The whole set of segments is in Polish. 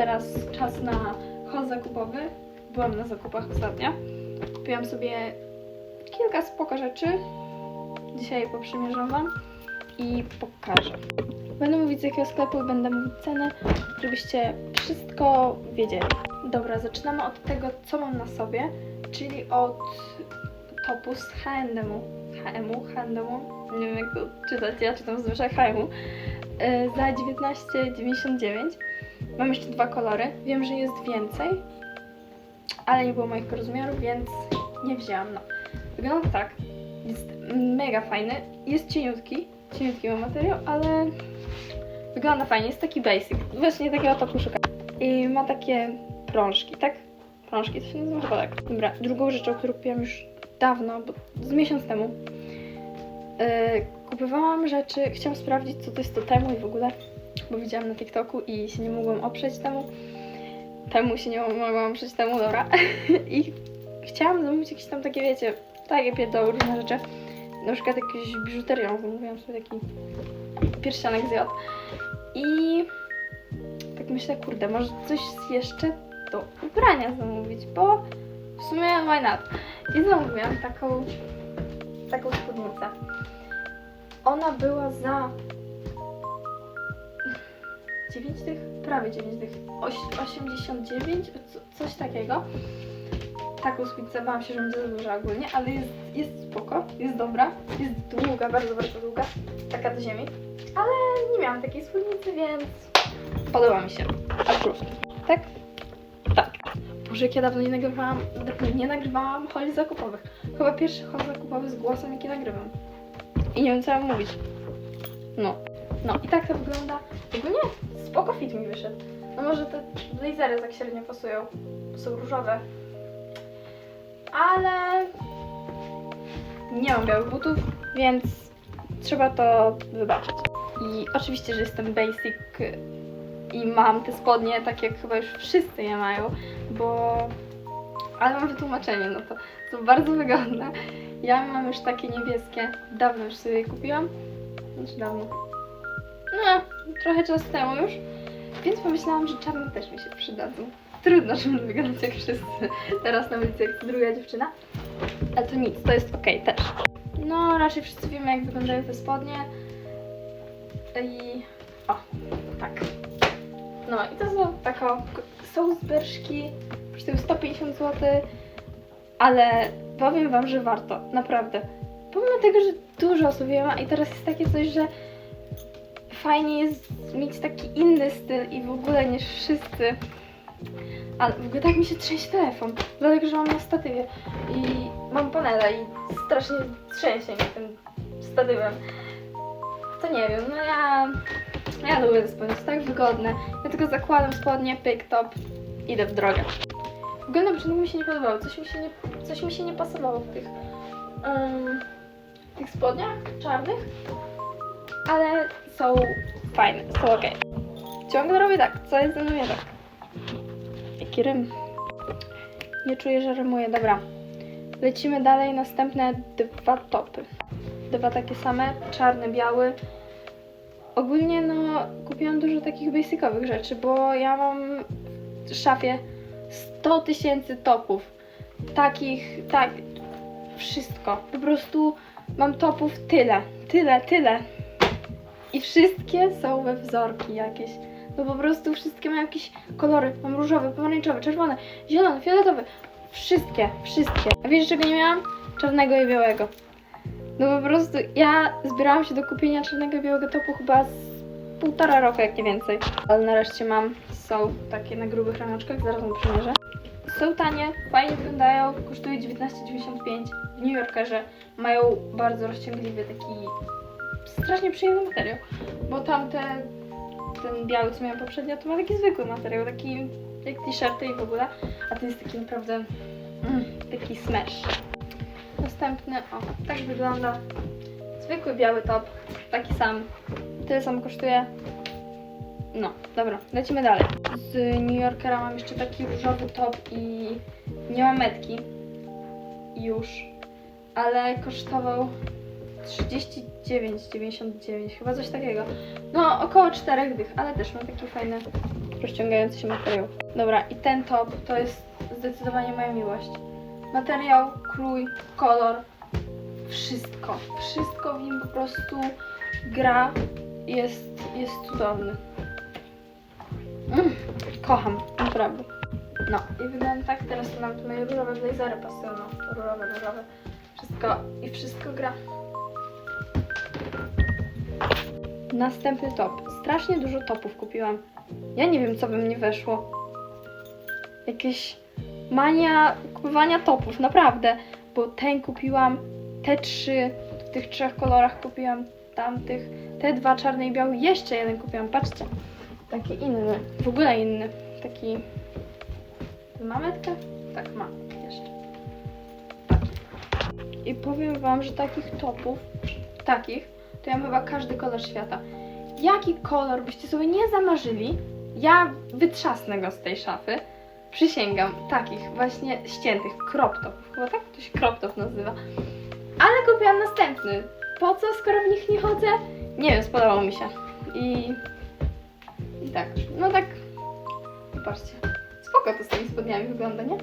teraz czas na hol zakupowy. Byłam na zakupach ostatnio. Kupiłam sobie kilka spoko rzeczy. Dzisiaj poprzymierzam Wam i pokażę. Będę mówić z jakiego sklepu i będę mówić cenę, żebyście wszystko wiedzieli. Dobra, zaczynamy od tego, co mam na sobie, czyli od topu z H&M-u. H&M-u, H&M-u, nie wiem jak to czytać, ja czytam zwykle H&M-u. Yy, za 19,99. Mam jeszcze dwa kolory. Wiem, że jest więcej, ale nie było moich rozmiarów, więc nie wzięłam. No. Wygląda tak. Jest mega fajny. Jest cieniutki. Cieniutki ma materiał, ale wygląda fajnie. Jest taki basic. Właśnie takiego topu szukam. I ma takie prążki, tak? Prążki, to się nazywa chyba tak. Dobra, drugą rzeczą, którą kupiłam już dawno, bo z miesiąc temu. Yy, kupowałam rzeczy, chciałam sprawdzić, co to jest to temu i w ogóle, bo widziałam na TikToku i się nie mogłam oprzeć temu. Temu się nie mogłam oprzeć temu, dobra. I chciałam zamówić jakieś tam takie, wiecie, takie pierdoły, różne rzeczy. Na przykład jakąś biżuterią, zamówiłam sobie taki pierścionek z J. I tak myślę, kurde, może coś jeszcze do ubrania zamówić, bo w sumie why not? I zamówiłam taką, taką spódnicę. Ona była za 9 tych, prawie 9 tych, oś- 89, co- coś takiego. Taką spódnicę bałam się, że będzie za duża ogólnie, ale jest, jest spoko, jest dobra, jest długa, bardzo, bardzo długa, taka do ziemi. Ale nie miałam takiej spódnicy, więc podoba mi się. Approve. Tak? Tak. Boże, jak ja dawno nie nagrywałam, nie nagrywałam holi zakupowych. Chyba pierwszy hol zakupowy z głosem, jaki nagrywam. I nie wiem, co mam mówić. No. No i tak to wygląda. Ogólnie spoko fit mi wyszedł. No może te blazery tak średnio pasują, są różowe. Ale nie mam białych butów, więc trzeba to wybaczyć. I oczywiście, że jestem basic i mam te spodnie, tak jak chyba już wszyscy je mają, bo... Ale mam wytłumaczenie, no to są bardzo wygodne. Ja mam już takie niebieskie, dawno już sobie je kupiłam. Znaczy dawno. No, trochę czasu temu już. Więc pomyślałam, że czarne też mi się przydadzą. Trudno, że będę wyglądać jak wszyscy teraz na ulicy, jak druga dziewczyna. Ale to nic, to jest okej też. No, raczej wszyscy wiemy, jak wyglądają te spodnie. I... O, tak. No i to są taka... Są zberszki, kosztują 150 zł, ale powiem wam, że warto, naprawdę. Pomimo tego, że dużo osób je ma i teraz jest takie coś, że fajnie jest mieć taki inny styl i w ogóle niż wszyscy. Ale w ogóle tak mi się trzęsie telefon, dlatego że mam na statywie i mam panela i strasznie trzęsie mi tym statywem. To nie wiem, no ja... Ja lubię te spodnie, są tak wygodne. Ja tylko zakładam spodnie, pyk, top, idę w drogę. W ogóle na początku mi się nie podobało, coś mi się nie, coś mi się nie pasowało w tych, um, tych spodniach czarnych, ale są fajne, są ok. Ciągle robię tak, co jest ze mną nie tak. Jaki rym. Nie czuję, że rymuję, dobra. Lecimy dalej, następne dwa topy. Dwa takie same, czarny, biały. Ogólnie no kupiłam dużo takich basicowych rzeczy, bo ja mam w szafie 100 tysięcy topów. Takich, tak, wszystko. Po prostu mam topów tyle, tyle, tyle. I wszystkie są we wzorki jakieś. No po prostu wszystkie mają jakieś kolory. Mam różowy, pomarańczowy, czerwony, zielony, fioletowy. Wszystkie, wszystkie. A wiesz czego nie miałam? Czarnego i białego. No po prostu ja zbierałam się do kupienia czarnego i białego topu chyba z półtora roku, jak nie więcej. Ale nareszcie mam. Są takie na grubych ramionczkach, zaraz wam przymierzę. Są tanie, fajnie wyglądają, kosztują 19,95 w New Yorkerze. Mają bardzo rozciągliwy taki strasznie przyjemny materiał, bo tamte, ten biały, co miałam poprzednio, to ma taki zwykły materiał, taki jak t-shirty i w ogóle, a ten jest taki naprawdę mm, taki smash. Następny, o, tak wygląda. Zwykły biały top, taki sam. Tyle samo kosztuje. No, dobra, lecimy dalej. Z New Yorkera mam jeszcze taki różowy top i nie ma metki. Już. Ale kosztował 39,99, chyba coś takiego. No, około 4 dych, ale też ma taki fajny rozciągający się materiał. Dobra, i ten top to jest zdecydowanie moja miłość. Materiał, krój, kolor, wszystko. Wszystko w nim po prostu gra. Jest, jest cudowny. Mm, kocham, naprawdę. No i wygląda tak, teraz to tu moje różowe blazery pasują, no, różowe, różowe. Wszystko i wszystko gra. Następny top. Strasznie dużo topów kupiłam. Ja nie wiem, co by mnie weszło. Jakieś mania kupowania topów, naprawdę. Bo ten kupiłam, te trzy, w tych trzech kolorach kupiłam tamtych, te dwa czarny i biały, jeszcze jeden kupiłam, patrzcie. Taki inny, w ogóle inny. Taki... Ma metkę? Tak, ma, jeszcze. Taki. I powiem wam, że takich topów, takich, to ja mam chyba każdy kolor świata. Jaki kolor byście sobie nie zamarzyli, ja wytrzasnę go z tej szafy. Przysięgam, takich właśnie ściętych, crop topów. Chyba tak to się crop top nazywa. Ale kupiłam następny. Po co, skoro w nich nie chodzę? Nie wiem, spodobał mi się. I... I tak, no tak... Zobaczcie. Spoko to z tymi spodniami wygląda, nie?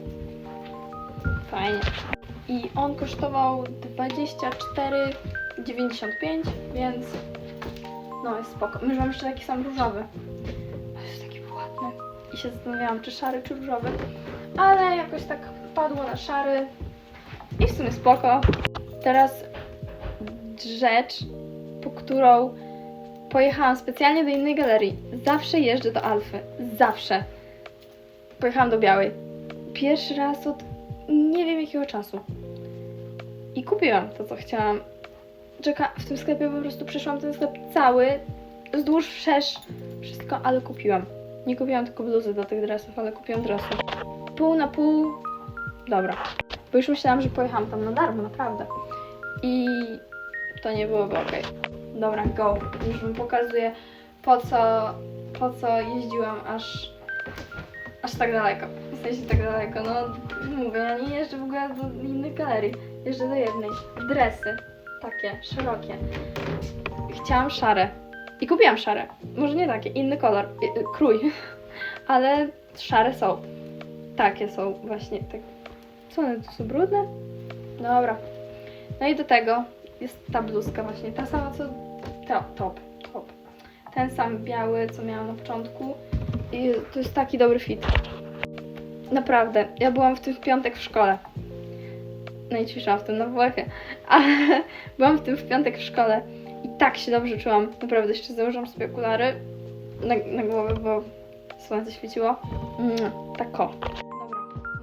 Fajnie. I on kosztował 24,95, więc no jest spoko. My mam jeszcze taki sam różowy. Jest taki ładny. I się zastanawiałam, czy szary, czy różowy. Ale jakoś tak padło na szary. I w sumie spoko. Teraz rzecz, po którą pojechałam specjalnie do innej galerii. Zawsze jeżdżę do Alfy. Zawsze. Pojechałam do Białej. Pierwszy raz od nie wiem jakiego czasu. I kupiłam to, co chciałam. Czeka, w tym sklepie po prostu przeszłam ten sklep cały, wzdłuż wszerz, wszystko, ale kupiłam. Nie kupiłam tylko bluzy do tych dresów, ale kupiłam dresy. Pół na pół, dobra. Bo już myślałam, że pojechałam tam na darmo, naprawdę. I to nie byłoby ok. Dobra, go. Już wam pokazuję, po co, po co jeździłam aż, aż tak daleko. W sensie tak daleko, no mówię, ja nie jeżdżę w ogóle do innych galerii. Jeżdżę do jednej. Dresy. Takie, szerokie. Chciałam szare. I kupiłam szare. Może nie takie, inny kolor, y, krój. Ale szare są. Takie są właśnie. Tak. Co one tu są brudne? Dobra. No i do tego jest ta bluzka właśnie. Ta sama co to, top. top. Ten sam biały, co miałam na początku. I to jest taki dobry fit. Naprawdę. Ja byłam w tym piątek w szkole. Ćwiczyłam w tym na WF-ie. Ale byłam w tym w piątek w szkole i tak się dobrze czułam. Naprawdę, jeszcze założyłam sobie okulary na, na głowę, bo słońce świeciło. Mm, tak o. Dobra,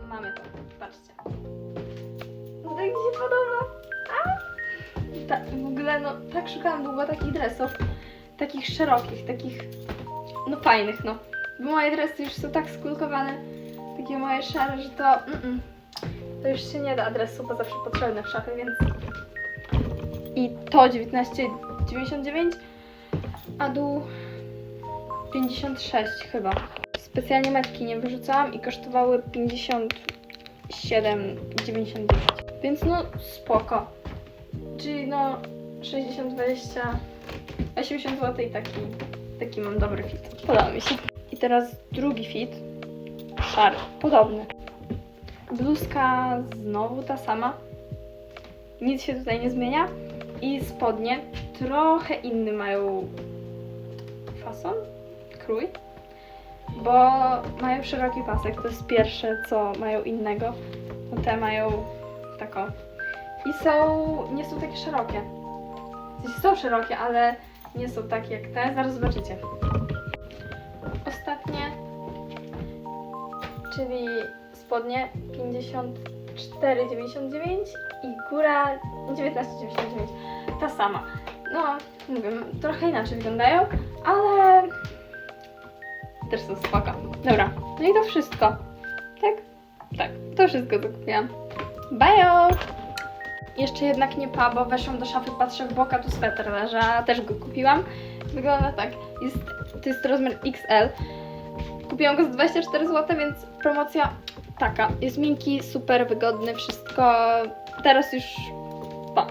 mamy to. Patrzcie. No tak mi się podoba. Ta, w ogóle, no tak szukałam długo takich dresów. Takich szerokich, takich no fajnych, no. Bo moje dresy już są tak skulkowane, takie moje szare, że to mm-mm. To już się nie da adresu, bo zawsze potrzebne w szafie, więc i to 19,99, a dół 56 chyba. Specjalnie metki nie wyrzucałam i kosztowały 57,99. Więc no spoko. Czyli no 60, 20, 80 zł i taki, taki mam dobry fit. Podoba mi się. I teraz drugi fit. Szary. Podobny. Bluzka znowu ta sama. Nic się tutaj nie zmienia. I spodnie trochę inny mają fason, krój, bo mają szeroki pasek. To jest pierwsze, co mają innego. No te mają taką. I są, nie są takie szerokie. Są szerokie, ale nie są takie jak te. Zaraz zobaczycie. Ostatnie, czyli spodnie 54,99 i góra 19,99. Ta sama. No, mówię, trochę inaczej wyglądają, ale też są spoko. Dobra, no i to wszystko. Tak? Tak, to wszystko co kupiłam. Bajo! Jeszcze jednak nie pa, bo weszłam do szafy, patrzę w boka, tu sweter leży, a też go kupiłam. Wygląda tak, jest, to jest rozmiar XL. Kupiłam go za 24 zł, więc promocja taka. Jest miękki, super wygodny, wszystko. Teraz już pa.